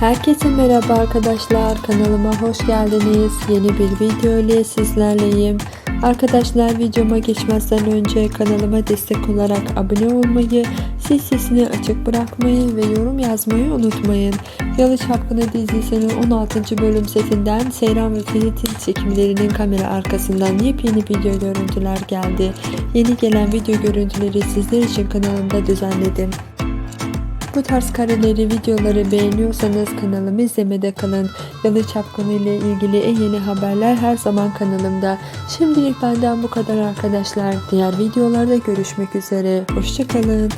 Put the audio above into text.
Herkese merhaba arkadaşlar kanalıma hoş geldiniz. Yeni bir video ile sizlerleyim. Arkadaşlar videoma geçmezden önce kanalıma destek olarak abone olmayı, zil sesini açık bırakmayı ve yorum yazmayı unutmayın. Yalı Çapkını dizisinin 16. bölüm setinden Seyran ve Ferit'in çekimlerinin kamera arkasından yepyeni video görüntüler geldi. Yeni gelen video görüntüleri sizler için kanalımda düzenledim. Bu tarz kareleri, videoları beğeniyorsanız kanalımı izlemede kalın. Yalı Çapkını ile ilgili en yeni haberler her zaman kanalımda. Şimdilik benden bu kadar arkadaşlar. Diğer videolarda görüşmek üzere. Hoşçakalın.